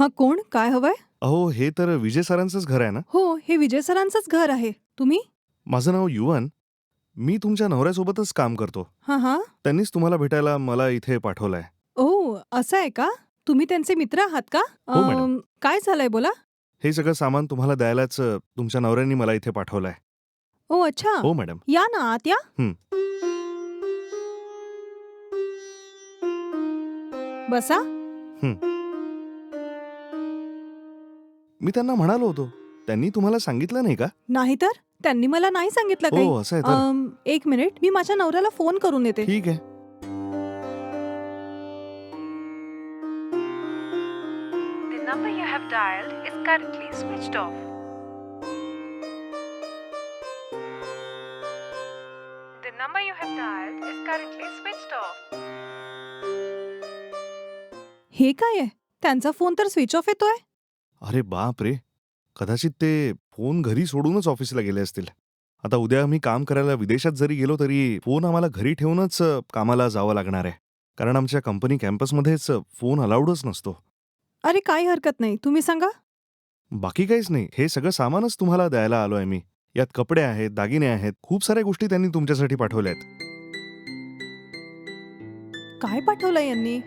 हा कोण? काय हवंय? अहो हे तर विजय सरांचंच घर आहे ना? हो हे विजय सरांचंच घर आहे. तुम्ही? माझं नाव युवन. मी तुमच्या नवऱ्यासोबतच काम करतो. हा हा. त्यांनीच तुम्हाला भेटायला मला इथे पाठवलंय. ओ असं आहे का? तुम्ही त्यांचे मित्र आहात का? हो, मॅडम. अम, काय झालंय बोला? हे सगळं सामान तुम्हाला द्यायलाच अ, तुमच्या नवऱ्यांनी मला इथे पाठवलंय. ओ अच्छा. हो मॅडम. या ना आत या. हं. बसा. मी त्यांना म्हणालो होतो. त्यांनी तुम्हाला सांगितलं नाही का? नाहीतर त्यांनी मला नाही सांगितलं काही. हो असं आहे तर. अम, एक मिनिट. मी माझ्या नवऱ्याला फोन करून येते ठीक आहे. The number you have dialed is currently switched off. The number you have dialed is currently switched off. हे काय आहे? त्यांचा फोन तर स्विच ऑफ येतोय? अरे बाप रे! कदाचित ते फोन घरी सोडूनच ऑफिसला गेले असतील. आता उद्या आम्ही काम करायला विदेशात जरी गेलो तरी फोन आम्हाला घरी ठेवूनच कामाला जावं लागणार आहे. कारण आमच्या कंपनी कॅम्पसमध्येच फोन अलाउडच नसतो. अरे काही हरकत नाही. तुम्ही सांगा. बाकी काहीच नाही. हे सगळं सामानच तुम्हाला द्यायला आलोय मी. यात कपडे आहेत दागिने आहेत खूप साऱ्या गोष्टी त्यांनी तुमच्यासाठी पाठवल्या आहेत काय पाठवलंय यांनी?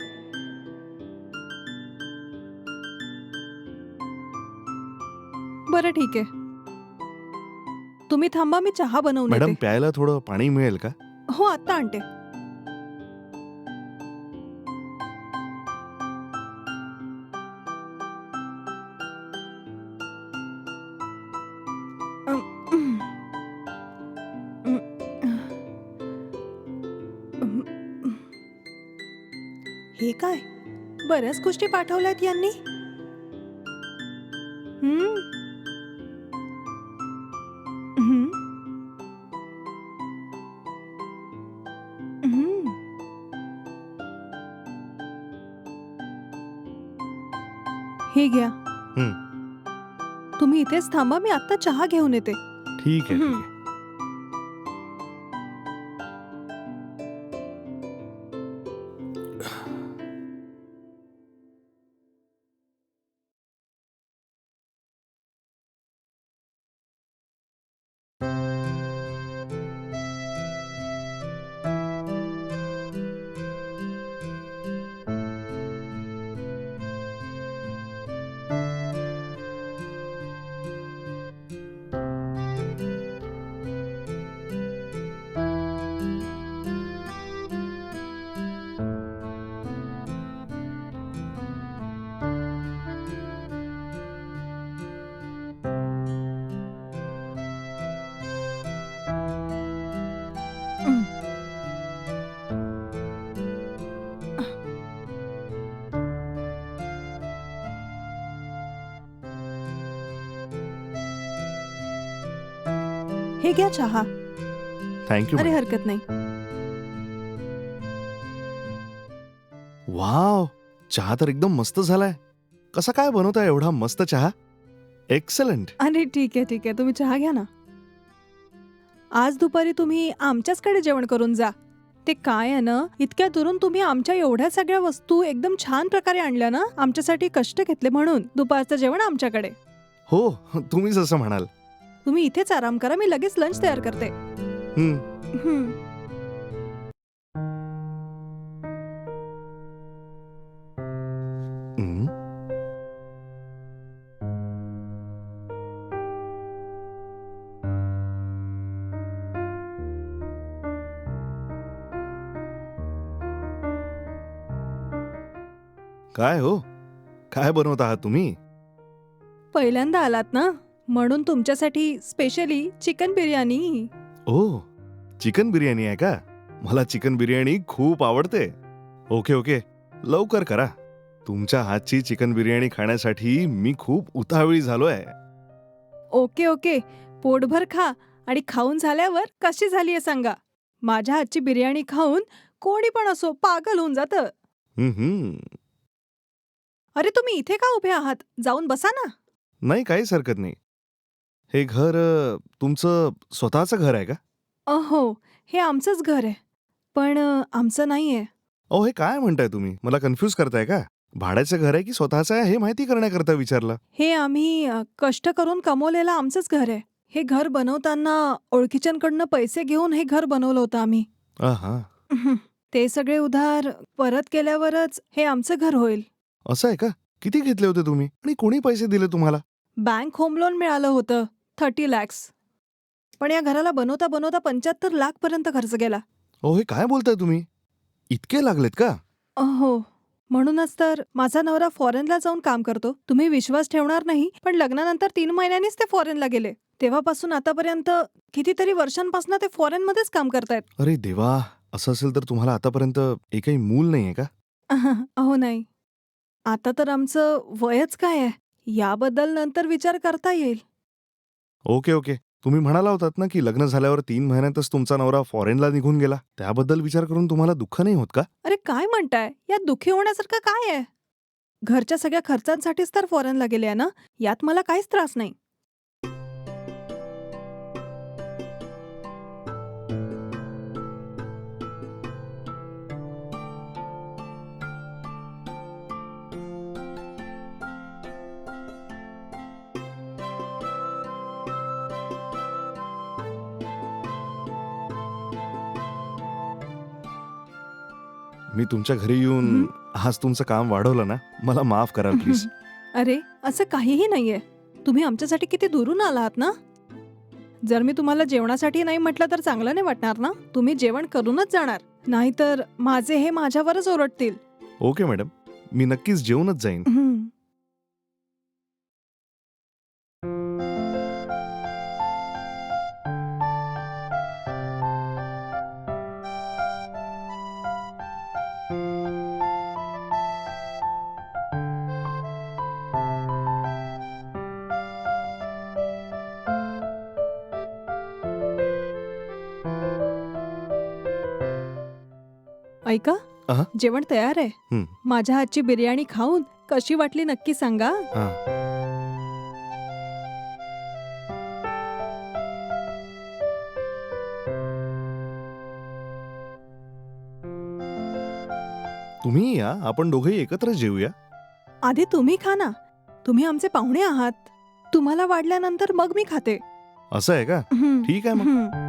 बरं ठीक आहे. तुम्ही थांबा मी चहा बनवून मॅडम येते प्यायला थोडं पाणी मिळेल का? हो आत्ता आणते. हे काय? बऱ्याच गोष्टी पाठवल्यात यांनी. हे घ्या तुम्ही इथेच थांबा मी आत्ता चहा घेऊन येते। ठीक आहे ठीक. आहे हे घ्या चहा. थँक्यू अरे. हरकत नाही. वाव चहा तर एकदम मस्त झालाय. कसा काय बनवताय एवढा मस्त चहा? एक्सलंट अरे ठीक आहे ठीक आहे. तुम्ही चहा घ्या ना. आज दुपारी तुम्ही आमच्याचकडे जेवण करून जा. ते काय आहे ना इतक्या दुरून तुम्ही आमच्या एवढ्या सगळ्या वस्तू एकदम छान प्रकारे आणल्या ना आमच्यासाठी कष्ट घेतले म्हणून दुपारचं जेवण आमच्याकडे. हो तुम्ही जसं म्हणाल. तुम्ही इथेच आराम करा मी लगेच लंच तयार करते. काय हो? काय बनवत आहात तुम्ही? पहिल्यांदा आलात ना? म्हणून तुमच्यासाठी स्पेशली चिकन बिर्याणी. ओ चिकन बिर्याणी आहे का? मला चिकन बिर्याणी खूप आवडते. ओके ओके लवकर करा. तुमच्या हातची चिकन बिर्याणी खाण्यासाठी मी खूप उतावळी झालोय. ओके ओके पोटभर खा आणि खाऊन झाल्यावर कशी झाली आहे सांगा. माझ्या हातची बिर्याणी खाऊन कोणी पण असो पागल होऊन जातं. अरे तुम्ही इथे का उभे आहात? जाऊन बसा ना. नाही काहीच हरकत नाही. हे घर अ, तुमचं स्वतःचं घर आहे का? अहो हे. आमचंच घर आहे. पण अ, आमचं नाहीये. अहो हे काय म्हणताय तुम्ही? मला कन्फ्यूज करताय का? भाड्याचं घर आहे की स्वतःचं आहे हे माहिती करण्याकरता विचारलं. हे आम्ही अ, कष्ट करून कमवलेलं आमचंच घर आहे. हे घर बनवताना ओळखीच्यांकडनं पैसे घेऊन हे घर बनवलं होतं आम्ही. हं. ते सगळे उधार परत केल्यावरच हे आमचं घर होईल. असं आहे का? किती घेतले होते तुम्ही? आणि कोणी पैसे दिले तुम्हाला? बँक होम लोन मिळालं होतं. थर्टी लॅक्स. पण या घराला बनवता बनवता पंच्याहत्तर लाख पर्यंत खर्च गेला अहो हे काय बोलताय तुम्ही? इतके लागलेत का? हो. म्हणूनच तर माझा नवरा फॉरेनला जाऊन काम करतो. तुम्ही विश्वास ठेवणार नाही पण लग्नानंतर तीन महिन्यांनीच ते फॉरेनला गेले. तेव्हापासून आतापर्यंत कितीतरी वर्षांपासून ते फॉरेनमध्येच काम करतायत. अरे देवा! असं असेल तर तुम्हाला आतापर्यंत एकही मूल नाहीये का? अहो नाही. आता तर आमचं वयच काय आहे? याबद्दल नंतर विचार करता येईल. Okay okay. तुम्ही म्हणाला होतात ना की लग्न झाल्यावर तीन महिन्यातच तुमचा नवरा फॉरेनला निघून गेला. त्याबद्दल विचार करून तुम्हाला दुःख नाही होत का? अरे काय म्हणताय? यात दुःखी होण्यासारखं काय आहे? घरच्या सगळ्या खर्चांसाठीच तर फॉरेनला गेले आहे ना? यात मला काहीच त्रास नाही. मी तुमच्या घरी येऊन? आज तुमचं काम वाढवलं ना मला माफ कराल प्लीज अरे असं काहीही नाहीये. तुम्ही आमच्यासाठी किती दुरून आलात ना? जर मी तुम्हाला जेवणासाठी नाही म्हटलं तर चांगलं नाही वाटणार ना? तुम्ही जेवण करूनच जाणार. नाहीतर माझे हे माझ्यावरच ओरडतील. ओके मॅडम मी नक्कीच जेवूनच जाईन. ऐका अहा. जेवण तयार आहे. हं. माझ्या हातची बिर्याणी खाऊन कशी वाटली नक्की सांगा. हा. तुम्ही या आपण दोघेही एकत्र जेऊया. आधी तुम्ही खा ना. तुम्ही आमचे पाहुणे आहात. तुम्हाला वाढल्यानंतर मग मी खाते. असं आहे का? हं. ठीक आहे मग. हं.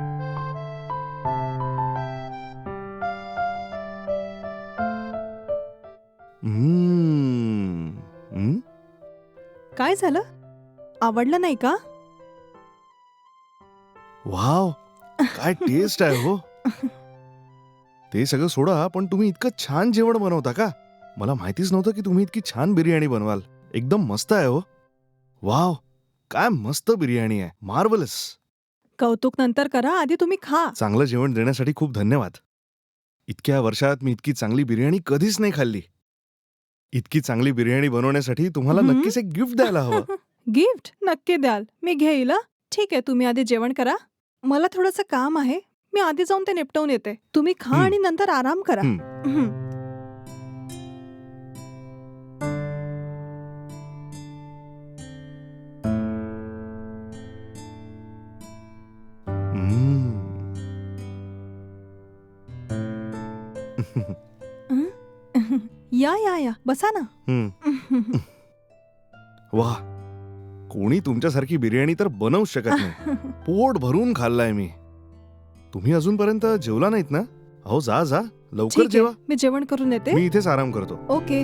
हम्म. हम्म? काय झालं? आवडलं नाही का? वाव काय टेस्ट आहे हो. ते सगळं सोडा पण तुम्ही इतकं छान जेवण बनवता का? मला माहितीच नव्हतं की तुम्ही इतकी छान बिर्याणी बनवाल. एकदम मस्त आहे हो. वाव काय मस्त बिर्याणी आहे. मार्वलस कौतुक नंतर करा आधी तुम्ही खा. चांगलं जेवण देण्यासाठी खूप धन्यवाद. इतक्या वर्षात मी इतकी चांगली बिर्याणी कधीच नाही खाल्ली. इतकी चांगली बिर्याणी बनवण्यासाठी तुम्हाला हम्म. नक्कीच एक गिफ्ट द्यायला हवं गिफ्ट नक्की द्याल मी घेईल हं. ठीक आहे तुम्ही आधी जेवण करा मला थोडंसं काम आहे मी आधी जाऊन ते निपटवून येते तुम्ही खा हं. आणि नंतर आराम करा हं. हं. या. बसा ना. हम्म. वा. कोणी तुमच्यासारखी बिर्याणी तर बनवूच शकत नाही. पोट भरून खाल्लाय मी. तुम्ही अजूनपर्यंत जेवला नाहीत ना? अहो जा जा. लवकर ठीक जेवा. मी जेवण करून येते. मी इथेच आराम करतो. ओके.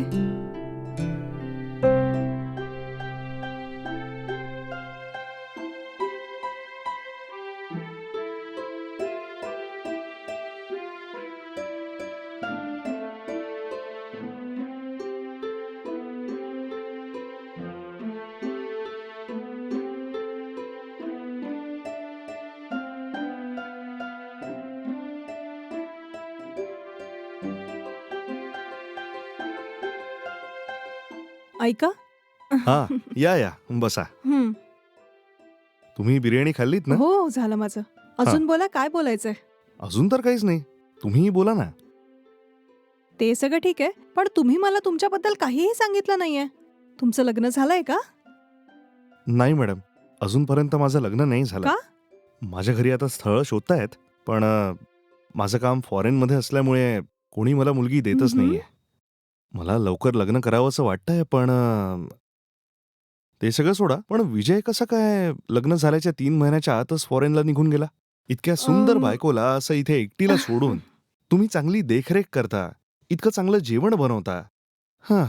ऐका. हा या या. बसा. हं. तुम्ही बिर्याणी खाल्लीत ना? हो झालं माझं. अजून बोला काय बोलायचंय? अजून तर काहीच नाही. तुम्हीही बोला ना. ते सगळं ठीक आहे पण तुम्ही मला तुमच्याबद्दल काहीही सांगितलं नाहीये. तुमचं लग्न झालंय का? नाही मॅडम. अजूनपर्यंत माझं लग्न नाही झालं. का? माझ्या घरी आता स्थळ शोधतायत पण अं, माझं काम फॉरेन मध्ये असल्यामुळे कोणी मला मुलगी देतच हम्म. नाहीये. मला लवकर लग्न करावं असं वाटतंय पण अ, ते सगळं सोडा. पण विजय कसा काय लग्न झाल्याच्या तीन महिन्याच्या आतच फॉरेनला निघून गेला? इतक्या सुंदर. बायकोला असं इथे एकटीला सोडून तुम्ही चांगली देखरेख करता इतकं चांगलं जेवण बनवता. हा.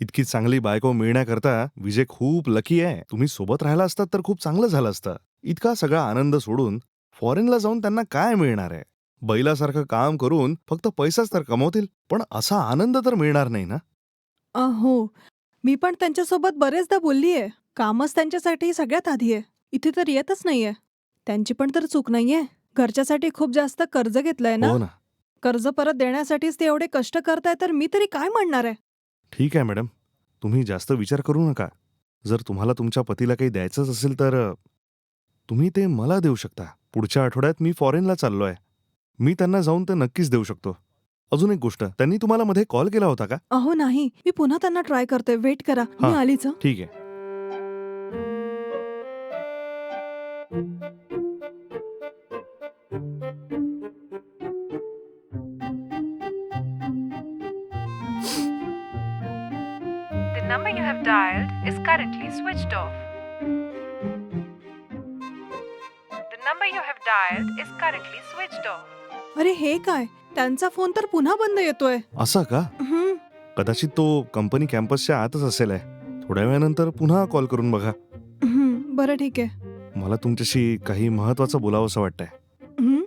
इतकी चांगली बायको मिळण्याकरता विजय खूप लकी आहे. तुम्ही सोबत राहिला असतात तर खूप चांगलं झालं असतं. इतका सगळा आनंद सोडून फॉरेनला जाऊन त्यांना काय मिळणार आहे? बैलासारखं काम करून फक्त पैसाच तर कमवतील पण असा आनंद तर मिळणार नाही ना? अहो मी पण त्यांच्यासोबत बरेचदा बोलली आहे कामच त्यांच्यासाठी सगळ्यात आधी आहे. इथे तर येतच नाहीये. त्यांची पण तर चूक नाहीये. घरच्यासाठी खूप जास्त कर्ज घेतलंय ना? हो ना. कर्ज परत देण्यासाठीच ते एवढे कष्ट करताय तर मी तरी काय म्हणणार आहे? ठीक आहे मॅडम. तुम्ही जास्त विचार करू नका. जर तुम्हाला तुमच्या पतीला काही द्यायचंच असेल तर अ, तुम्ही ते मला देऊ शकता. पुढच्या आठवड्यात मी फॉरेनला चाललोय. मी त्यांना जाऊन ते नक्कीच देऊ शकतो. अजून एक गोष्ट त्यांनी तुम्हाला मध्ये कॉल केला होता का? अहो नाही. मी पुन्हा त्यांना ट्राय करते वेट करा. मी आलीच. ठीक आहे. The number you have dialed is currently switched off. अरे हे काय? त्यांचा फोन तर पुन्हा बंद येतोय. असं का? कदाचित तो कंपनी कॅम्पसच्या आतच असेल आहे. थोड्या वेळानंतर पुन्हा कॉल करून बघा. बरं ठीक आहे. मला तुमच्याशी काही महत्वाचं बोलावं असं वाटतंय. हं?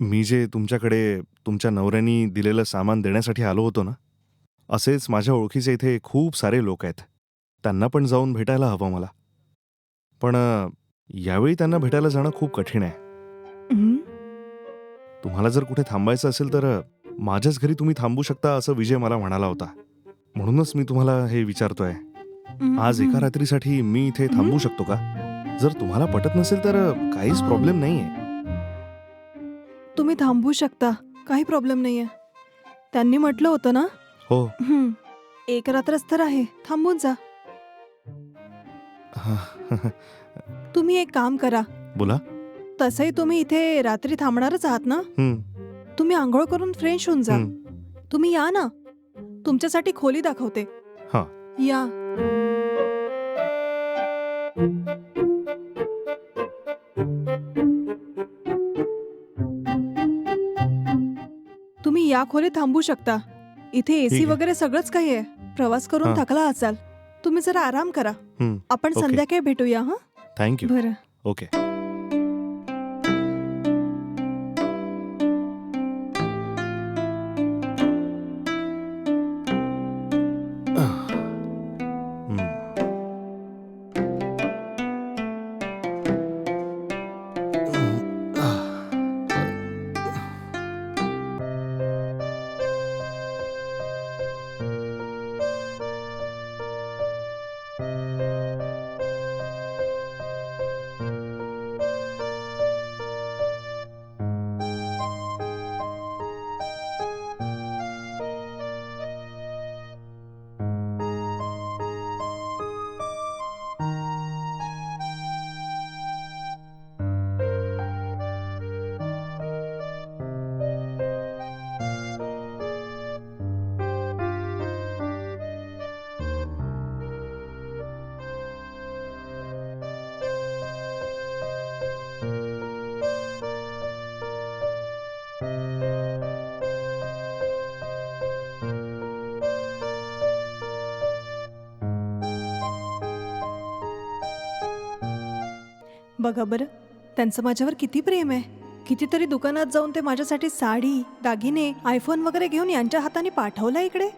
मी जे तुमच्याकडे तुमच्या नवऱ्यानी दिलेलं सामान देण्यासाठी आलो होतो ना असेच माझ्या ओळखीचे इथे खूप सारे लोक आहेत. त्यांना पण जाऊन भेटायला हवं मला. पण अ, यावेळी त्यांना भेटायला जाणं खूप कठीण आहे? तुम्हाला जर कुठे थांबायचं असेल तर माझ्याच घरी तुम्ही थांबू शकता असं विजय मला म्हणाला होता. म्हणूनच मी तुम्हाला हे विचारतोय. आज एका. रात्रीसाठी मी इथे थांबू शकतो का? जर तुम्हाला पटत नसेल तर काहीच प्रॉब्लेम नाहीये. तुम्ही थांबू शकता. काही प्रॉब्लेम नाहीये. त्यांनी म्हटलं होतं ना? हो. हं. एक रात्रच तर आहे. थांबून जा. तुम्ही एक काम करा. बोला. तसंही तुम्ही इथे रात्री थांबणारच आहात ना? हं, तुम्ही आंघोळ करून फ्रेश होऊन जा. तुम्ही या ना. तुमच्यासाठी खोली दाखवते. हा. या. तुम्ही या खोलीत थांबू शकता. इथे एसी आहे. वगैरे सगळंच काही आहे. प्रवास करून हा. थकला असाल. तुम्ही जरा आराम करा. आपण ओके. संध्याकाळी भेटूया हा? थँक्यू बरं. ओके बघा बरं. त्यांचं माझ्यावर किती प्रेम आहे. कितीतरी दुकानात जाऊन ते माझ्यासाठी साडी दागिने आयफोन वगैरे घेऊन यांच्या हाताने पाठवला इकडे.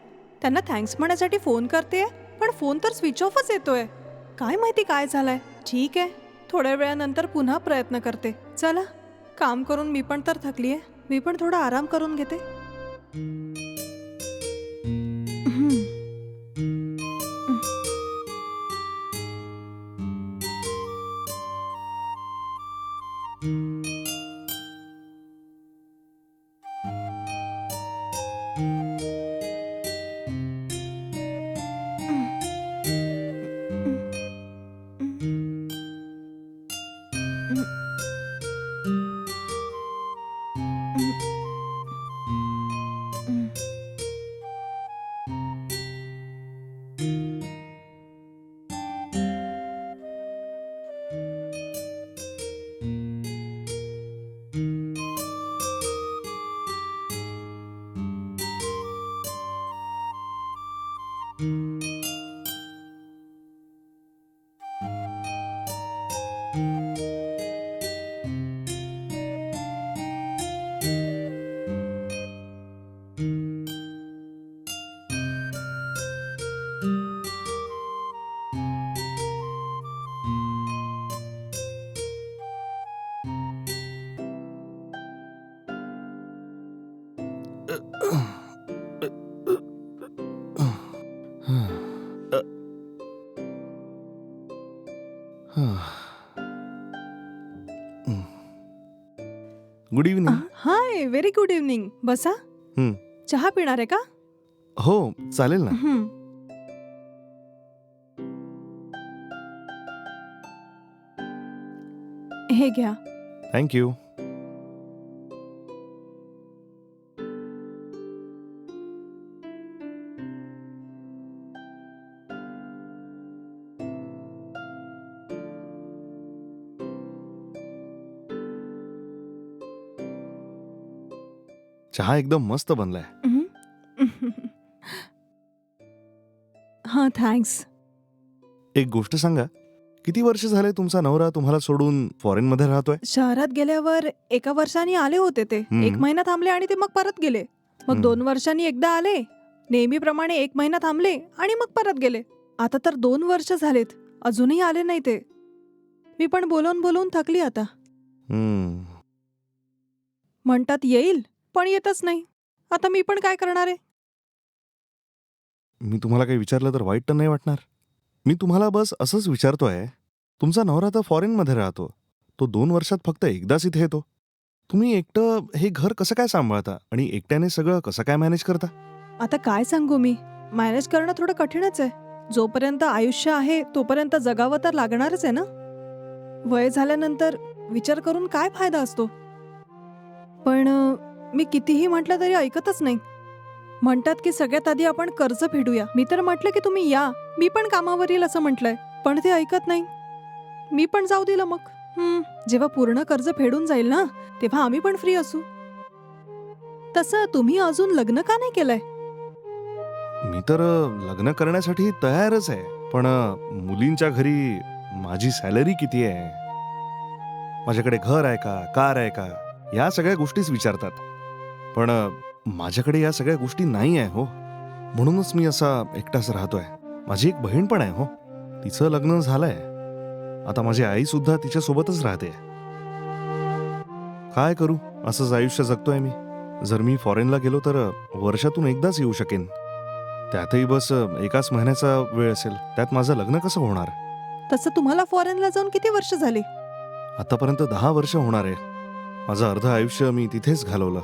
त्यांना थँक्स म्हणण्यासाठी फोन करते पण फोन तर स्विच ऑफच येतोय. काय माहिती काय झालंय? ठीक आहे. थोड्या वेळानंतर पुन्हा प्रयत्न करते. चला काम करून मी पण तर थकली आहे मी पण थोडा आराम करून घेते. Música good evening hi very good evening बसा हं. चहा पिणार आहे का हो चालेल ना हं. हे घ्या थँक्यू चहा एकदम मस्त बनलाय. हं. हा थँक्स. एक गोष्ट सांगा किती वर्ष झाले तुमचा नवरा तुम्हाला सोडून फॉरेन मध्ये राहतोय? शहरात गेल्यावर एका वर्षाने आले होते ते. एक महिना थांबले आणि ते मग परत गेले. मग. दोन वर्षांनी एकदा आले नेहमीप्रमाणे एक महिना थांबले आणि मग परत गेले. आता तर दोन वर्ष झालेत अजूनही आले नाही ते. मी पण बोलून बोलून थकली आता. हम्म. म्हणतात येईल? पण येतच नाही. आता मी पण काय करणार आहे? मी तुम्हाला काही विचारलं तर वाईट तर नाही वाटणार. मी तुम्हाला बस असंच विचारतोय तुमचा नवरा तर फॉरेन मध्ये राहतो. तो दोन वर्षात फक्त एकदाच इथे येतो. तुम्ही एकटं हे घर कसं काय सांभाळता आणि एकट्याने सगळं कसं काय मॅनेज करता? आता काय सांगू मी? मॅनेज करणं थोडं कठीणच आहे. जोपर्यंत आयुष्य आहे तोपर्यंत जगावं तर लागणारच आहे ना? वय झाल्यानंतर विचार करून काय फायदा असतो? पण अं, मी कितीही म्हटलं तरी ऐकतच नाही. म्हणतात की सगळ्यात आधी आपण कर्ज फेडूया. मी तर म्हटलं की तुम्ही या. मी पण कामावर येईल असं म्हटलंय. पण ते ऐकत नाही. मी पण जाऊ दिलं मग. जेव्हा पूर्ण कर्ज फेडून जाईल ना तेव्हा आम्ही पण फ्री असू. तसं तुम्ही अजून लग्न का नाही केलंय? मी तर लग्न करण्यासाठी तयारच आहे. पण मुलींच्या घरी माझी सॅलरी किती आहे? माझ्याकडे घर आहे का? कार आहे का? या सगळ्या गोष्टीच विचारतात. पण माझ्याकडे या सगळ्या गोष्टी नाही आहे हो. म्हणूनच मी असा एकटाच राहतोय. माझी एक बहीण पण आहे हो. तिचं लग्न झालंय. आता माझी आई सुद्धा तिच्या सोबतच राहते. काय करू? असंच आयुष्य जगतोय मी. जर मी फॉरेनला गेलो तर वर्षातून एकदाच येऊ शकेन. त्यातही बस एकाच महिन्याचा वेळ असेल. त्यात माझं लग्न कसं होणार? तसं तुम्हाला फॉरेनला जाऊन किती वर्ष झाली? आतापर्यंत दहा वर्ष होणार आहे. माझं अर्ध आयुष्य मी तिथेच घालवलं.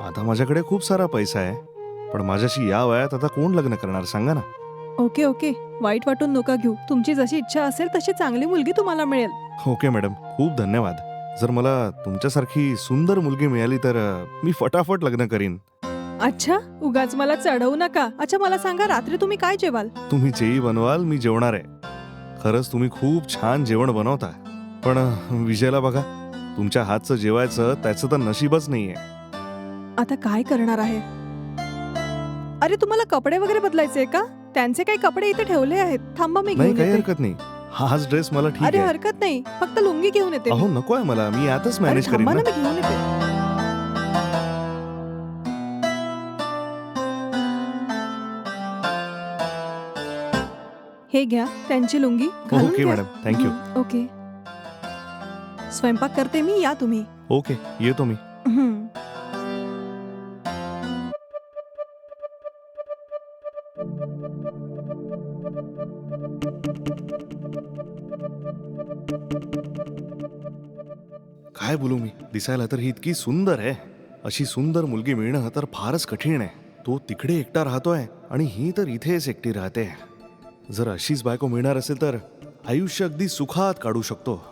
आता माझ्याकडे खूप सारा पैसा आहे पण माझ्याशी या वयात आता कोण लग्न करणार सांगा ना. Okay okay. वाईट वाटून नका घेऊ. तुमची जशी इच्छा असेल तशी चांगली मुलगी तुम्हाला मिळेल. Okay madam. खूप धन्यवाद. जर मला तुमच्यासारखी सुंदर मुलगी मिळाली तर अ, मी फटाफट लग्न करीन. अच्छा उगाच मला चढवू नका. अच्छा मला सांगा रात्री तुम्ही काय जेवाल? तुम्ही जेही बनवाल मी जेवणार आहे. खरंच तुम्ही खूप छान जेवण बनवता. पण अ, विजयला बघा. तुमच्या हातचं जेवायचं त्याचं तर नशीबच नाहीये. आता काय करणार आहे? अरे तुम्हाला कपडे वगैरे बदलायचे का? त्यांचे काही कपडे इथे ठेवले आहेत. थांबा मी नाही घेऊन काही येते. हरकत नाही. हाच ड्रेस मला ठीक अरे आहे. हरकत नाही. फक्त लुंगी घेऊन येते अहो मी. नको आहे मला. मी अरे मॅनेज करीन थांबा ना ना. मी घेऊन येते. हे घ्या त्यांची लुंगी. घालून ओके घ्या. मॅडम. थँक्यू हं, ओके. स्वयंपाक करते मी या तुम्ही. ओके येतो मी. हं. काय बोलू मी? दिसायला तर ही इतकी सुंदर आहे. अशी सुंदर मुलगी मिळणं तर फारच कठीण आहे. तो तिकडे एकटा राहतोय आणि ही तर इथेच एकटी राहते. जर अशीच बायको मिळणार असेल तर आयुष्य अगदी सुखात काढू शकतो.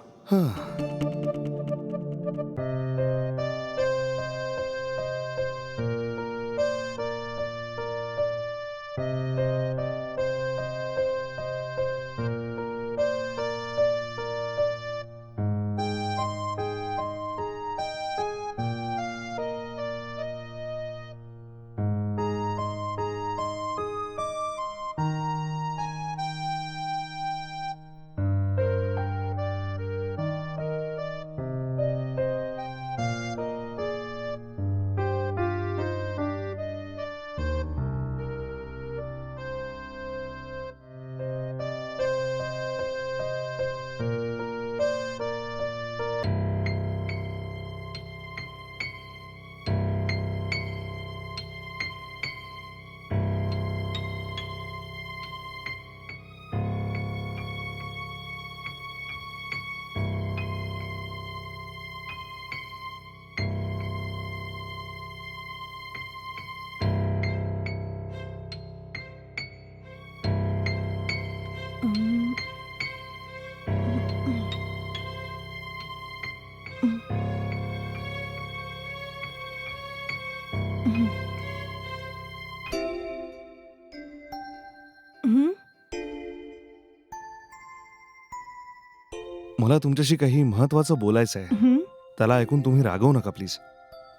मला तुमच्याशी काही महत्वाचं बोलायचं आहे. त्याला ऐकून तुम्ही रागवू नका प्लीज.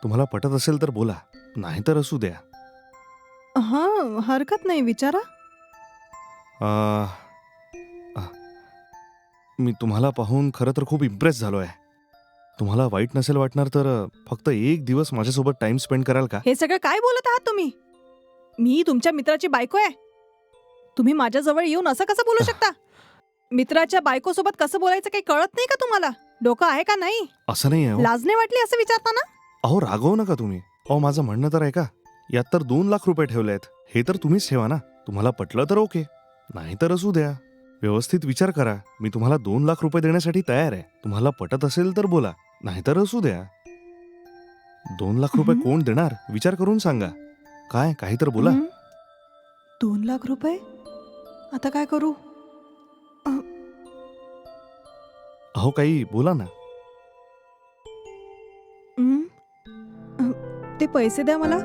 तुम्हाला पटत असेल तर बोला नाहीतर असू द्या. हा हरकत नाही विचारा. आ, आ, मी तुम्हाला पाहून खरं तर खूप इम्प्रेस झालो आहे तुम्हाला वाईट नसेल वाटणार तर अ, फक्त एक दिवस माझ्यासोबत टाइम स्पेंड कराल का? हे सगळं काय बोलत आहात तुम्ही? मी तुमच्या मित्राची बायको आहे. तुम्ही माझ्याजवळ येऊन असं कसं बोलू शकता? मित्राच्या बायकोसोबत कसं बोलायचं काही कळत नाही का तुम्हाला? डोकं आहे का नाही? असं नाही आहे हो. लाज नाही वाटली असं विचारताना? अहो रागवू नका तुम्ही. अहो माझं म्हणणं तर ऐका. यात तर दोन लाख रुपये ठेवले आहेत. हे तर तुम्हीच ठेवा ना. तुम्हाला पटलं तर ओके. नाही तर असू द्या. व्यवस्थित विचार करा. मी तुम्हाला दोन लाख रुपये देण्यासाठी तयार आहे. तुम्हाला पटत असेल तर बोला. नाहीतर असू द्या. दोन लाख रुपये हम्म. कोण देणार? विचार करून सांगा. काय? काही तर बोला. हं? दोन लाख रुपये? आता काय करू? अहो काही बोला ना. हं? अं, ते पैसे द्या मला.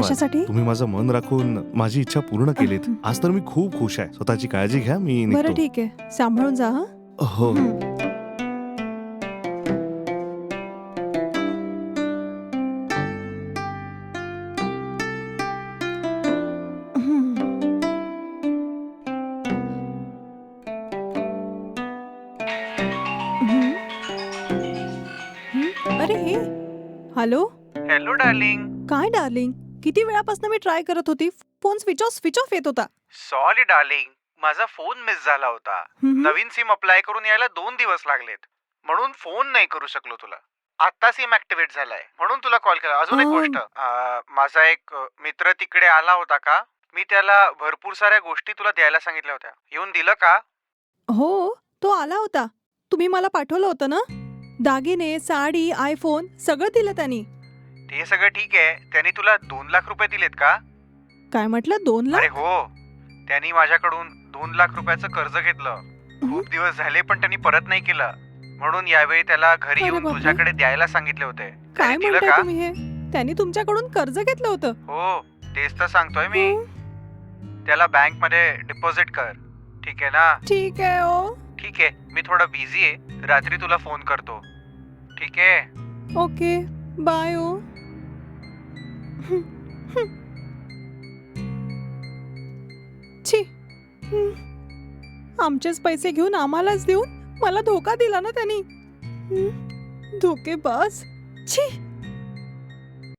कशासाठी? तुम्ही माझं मन राखून माझी इच्छा पूर्ण केलीत. आज तर मी खूप खुश आहे. स्वतःची काळजी घ्या मी बरं निघतो ठीक आहे. सांभाळून जा हं? हो? अरे हे. हॅलो? Hello darling. काय डार्लिंग? किती वेळापासून मी ट्राय करत होती? Phone switch off switch off येत होता. सॉरी डार्लिंग माझा फोन मिस झाला होता. हं. नवीन सिम अप्लाय करून यायला दोन दिवस लागलेत. म्हणून फोन नाही करू शकलो तुला. आता सिम ऍक्टिव्हेट झालाय. म्हणून तुला कॉल केला. अजून एक अं. गोष्ट. अं, माझा एक अं, मित्र तिकडे आला होता का? मी त्याला भरपूर साऱ्या गोष्टी तुला द्यायला सांगितल्या होत्या. येऊन दिलं का? हो तो आला होता. तुम्ही मला पाठवलं होतं ना? दागिने साडी आयफोन सगळं दिलं त्यांनी. ते सगळं ठीक आहे. त्यांनी तुला दोन लाख रुपये दिलेत का? काय म्हटलं दोन अरे लाख हो. त्यांनी माझ्याकडून दोन लाख रुपयाचं कर्ज घेतलं. खूप दिवस झाले पण त्यांनी परत नाही केलं. म्हणून यावेळी त्याला घरी अरे येऊन बापरे. तुझ्याकडे द्यायला सांगितले होते. काय त्यांनी दिलं म्हणताय का? तुम्ही हे? त्यांनी तुमच्याकडून कर्ज घेतलं होतं. हो तेच तर सांगतोय मी. हं, त्याला बँकमध्ये डिपॉझिट कर. ठीक आहे ना? ठीक आहे ओ ठीक आहे. मी थोडा बिझी आहे. रात्री तुला फोन करतो. ठीक आहे? ओके. बाय ओ छी. आमचेच पैसे घेऊन आम्हालाच देऊन मला धोका दिला ना त्यांनी. धोके धोकेबाज छी.